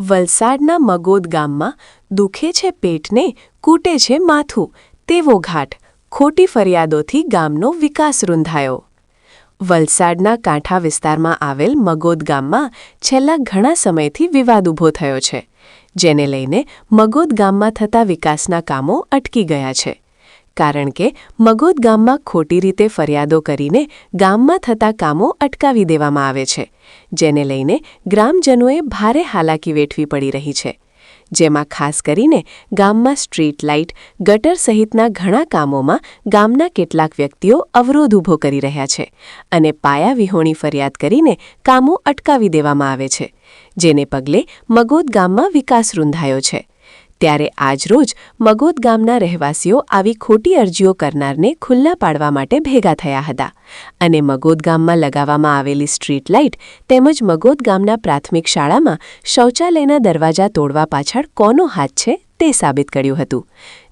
વલસાડના મગોદ ગામમાં દુખે છે પેટને, કૂટે છે માથું, તેવો ઘાટ, ખોટી ફરિયાદોથી ગામનો વિકાસ રૂંધાયો. વલસાડના કાંઠા વિસ્તારમાં આવેલ મગોદ ગામમાં છેલ્લા ઘણા સમયથી વિવાદ ઊભો થયો છે, જેને લઈને મગોદ ગામમાં થતા વિકાસના કામો અટકી ગયા છે. કારણ કે મગોદ ગામમાં ખોટી રીતે ફરિયાદો કરીને ગામમાં થતા કામો અટકાવી દેવામાં આવે છે, જેને લઈને ગ્રામજનોએ ભારે હાલાકી વેઠવી પડી રહી છે. જેમાં ખાસ કરીને ગામમાં સ્ટ્રીટ લાઇટ, ગટર સહિતના ઘણા કામોમાં ગામના કેટલાક વ્યક્તિઓ અવરોધ ઊભો કરી રહ્યા છે અને પાયા વિહોણી ફરિયાદ કરીને કામો અટકાવી દેવામાં આવે છે, જેને પગલે મગોદ ગામમાં વિકાસ રૂંધાયો છે. ત્યારે આજરોજ મગોદ ગામના રહેવાસીઓ આવી ખોટી અરજીઓ કરનારને ખુલ્લા પાડવા માટે ભેગા થયા હતા અને મગોદ ગામમાં લગાવવામાં આવેલી સ્ટ્રીટ લાઇટ તેમજ મગોદ ગામના પ્રાથમિક શાળામાં શૌચાલયના દરવાજા તોડવા પાછળ કોનો હાથ છે તે સાબિત કર્યું હતું.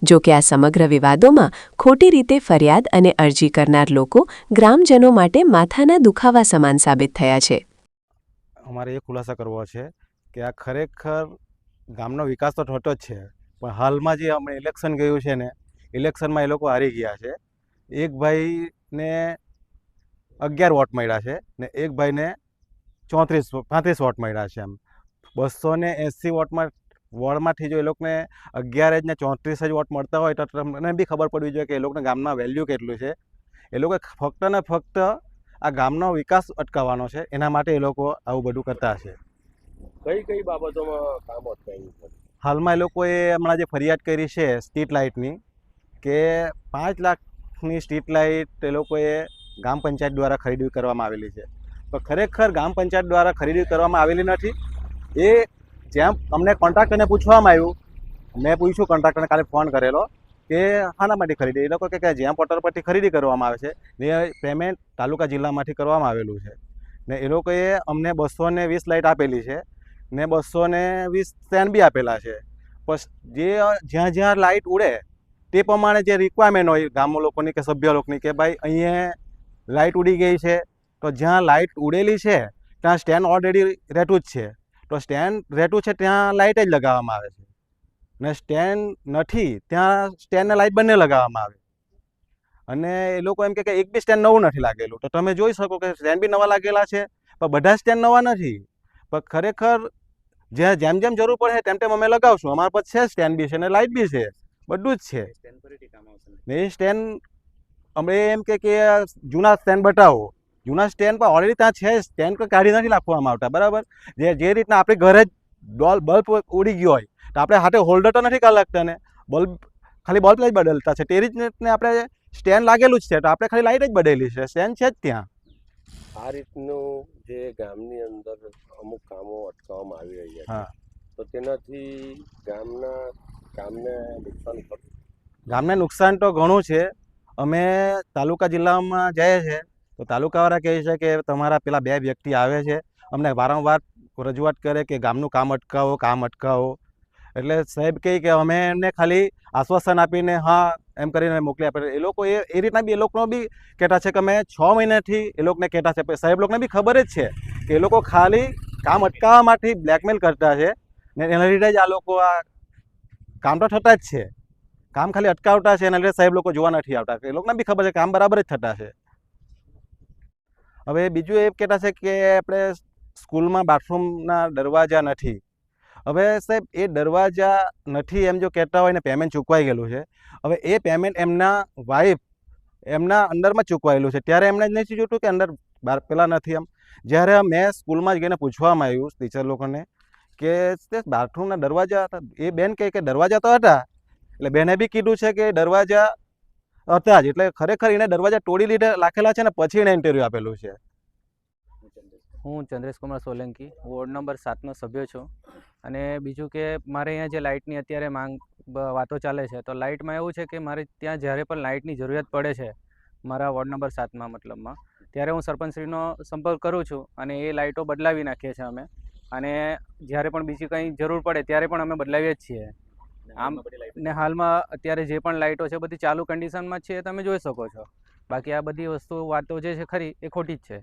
જો કે આ સમગ્ર વિવાદોમાં ખોટી રીતે ફરિયાદ અને અરજી કરનાર લોકો ગ્રામજનો માટે માથાના દુખાવા સમાન સાબિત થયા છે. અમારે એ ખુલાસા કરવો છે કે આ ખરેખર ગામનો વિકાસ તો થતો જ છે. પણ હાલમાં જે હમણાં ઇલેક્શન ગયું છે ને ઇલેક્શનમાં એ લોકો હારી ગયા છે. એક ભાઈને અગિયાર વોટ મળ્યા છે ને એક ભાઈને ચોત્રીસ પાંત્રીસ વોટ મળ્યા છે એમ. બસો ને એંસી વોટમાં, વોર્ડમાંથી જો એ લોકોને અગિયાર જ ને ચોત્રીસ જ વોટ મળતા હોય તો તમને બી ખબર પડવી જોઈએ કે એ લોકોને ગામના વેલ્યુ કેટલું છે. એ લોકો ફક્ત ને ફક્ત આ ગામનો વિકાસ અટકાવવાનો છે. એના માટે એ લોકો આવું બધું કરતા હશે. કઈ કઈ બાબતોમાં કામ અટકાયું હાલમાં એ લોકોએ હમણાં જે ફરિયાદ કરી છે સ્ટ્રીટ લાઇટની કે પાંચ લાખની સ્ટ્રીટ લાઇટ એ લોકોએ ગામ પંચાયત દ્વારા ખરીદી કરવામાં આવેલી છે. તો ખરેખર ગામ પંચાયત દ્વારા ખરીદી કરવામાં આવેલી નથી. એ જ્યાં અમને કોન્ટ્રાક્ટરને પૂછવામાં આવ્યું, મેં પૂછ્યું કોન્ટ્રાક્ટરને કાલે ફોન કરેલો, કે હાના માટે ખરીદી? એ લોકો કે જ્યાં પોર્ટલ પરથી ખરીદી કરવામાં આવે છે ને પેમેન્ટ તાલુકા જિલ્લામાંથી કરવામાં આવેલું છે. ને એ લોકોએ અમને બસો ને વીસ લાઇટ આપેલી છે ને બસો ને વીસ સ્ટેન્ડ બી આપેલા છે. બસ જે જ્યાં જ્યાં લાઇટ ઉડે તે પ્રમાણે જે રિક્વાયરમેન્ટ હોય ગામ લોકોની કે સભ્ય લોકોની કે ભાઈ અહીંયા લાઇટ ઉડી ગઈ છે, તો જ્યાં લાઇટ ઉડેલી છે ત્યાં સ્ટેન્ડ ઓલરેડી રહેતું જ છે. તો સ્ટેન્ડ રહેતું છે ત્યાં લાઇટ જ લગાવવામાં આવે છે. ને સ્ટેન્ડ નથી ત્યાં સ્ટેન્ડને લાઇટ બંને લગાવવામાં આવે. અને એ લોકો એમ કે એક બી સ્ટેન્ડ નવું નથી લાગેલું. તો તમે જોઈ શકો કે સ્ટેન્ડ બી નવા લાગેલા છે પણ બધા સ્ટેન્ડ નવા નથી. પણ ખરેખર જ્યાં જેમ જેમ જરૂર પડે તેમ તેમ અમે લગાવશું. અમારા પાસે છે સ્ટેન્ડ બી છે ને લાઇટ બી છે. બધું જ છે. ને. એ સ્ટેન્ડ અમે એમ કે જૂના સ્ટેન્ડ બતાવો. જૂના સ્ટેન્ડ પર ઓલરેડી ત્યાં છે સ્ટેન્ડ કાઢી નથી નાખવામાં આવતા. બરાબર? જે જે રીતના આપણે ઘરે જ ડોલ બલ્બ ઉડી ગયો હોય તો આપણે હાથે હોલ્ડર તો નથી કાઢી લાગતા ને? બલ્બ ખાલી બલ્બ જ બદલતા છે. તે રીતને આપણે સ્ટેન્ડ લાગેલું જ છે તો આપણે ખાલી લાઇટ જ બદલી છે. સ્ટેન્ડ છે જ ત્યાં. આ રીતનું જે ગામની અંદર અમુક કામો અટકાવવામાં આવી રહ્યા છે હા. તો તેનાથી ગામના કામને નુકસાન ગામને નુકસાન તો ઘણું છે. અમે તાલુકા જિલ્લામાં જઈએ છીએ તો તાલુકાવાળા કહે છે કે તમારા પેલા બે વ્યક્તિ આવે છે અમને વારંવાર રજૂઆત કરે કે ગામનું કામ અટકાવો કામ અટકાવો. એટલે સાહેબ કહે કે અમે એમને ખાલી આશ્વાસન આપીને, હા, એમ કરીને મોકલી આપે. એ લોકો એ એ રીતના બી એ લોકોનો બી કહેતા છે કે અમે છ મહિનાથી એ લોકોને કહેતા છે. સાહેબ લોકોને બી ખબર જ છે કે એ લોકો ખાલી કામ અટકાવવા માટે બ્લેકમેલ કરતા છે ને એના લીધે જ આ લોકો આ કામ તો થતા જ છે. કામ ખાલી અટકાવતા છે એના લીધે સાહેબ લોકો જોવા નથી આવતા. એ લોકોને બી ખબર છે કામ બરાબર જ થતા છે. હવે બીજું એ કહેતા છે કે આપણે સ્કૂલમાં બાથરૂમના દરવાજા નથી. હવે સાહેબ, એ દરવાજા નથી એમ જો કહેતા હોય ને પેમેન્ટ ચૂકવાઈ ગયેલું છે. હવે એ પેમેન્ટ એમના વાઈફ એમના અંદરમાં ચૂકવાયેલું છે. ત્યારે એમને જ નથી જોતું કે અંદર બાર, પેલા નથી એમ? જ્યારે મેં સ્કૂલમાં જ ગઈને પૂછવામાં આવ્યું ટીચર લોકોને કે તે બાથરૂમના દરવાજા હતા. એ બેન કહે કે દરવાજા તો હતા, એટલે બેને બી કીધું છે કે દરવાજા હતા જ. એટલે ખરેખર એને દરવાજા તોડી લીધે, લાખેલા છે ને, પછી એને ઇન્ટરવ્યૂ આપેલું છે. હું ચંદ્રેશ કુમાર સોલંકી, વોર્ડ નંબર સાતનો સભ્ય છું. અને બીજું કે મારે અહીંયા જે લાઇટની અત્યારે માંગ વાતો ચાલે છે તો લાઇટમાં એવું છે કે મારે ત્યાં જ્યારે પણ લાઇટની જરૂરિયાત પડે છે મારા વોર્ડ નંબર સાતમાં મતલબમાં ત્યારે હું સરપંચશ્રીનો સંપર્ક કરું છું અને એ લાઇટો બદલાવી નાખીએ છીએ અમે. અને જ્યારે પણ બીજી કંઈ જરૂર પડે ત્યારે પણ અમે બદલાવીએ જ છીએ. આમ ને હાલમાં અત્યારે જે પણ લાઇટો છે બધી ચાલુ કન્ડિશનમાં છે એ તમે જોઈ શકો છો. બાકી આ બધી વસ્તુ વાતો જે છે ખરી એ ખોટી જ છે.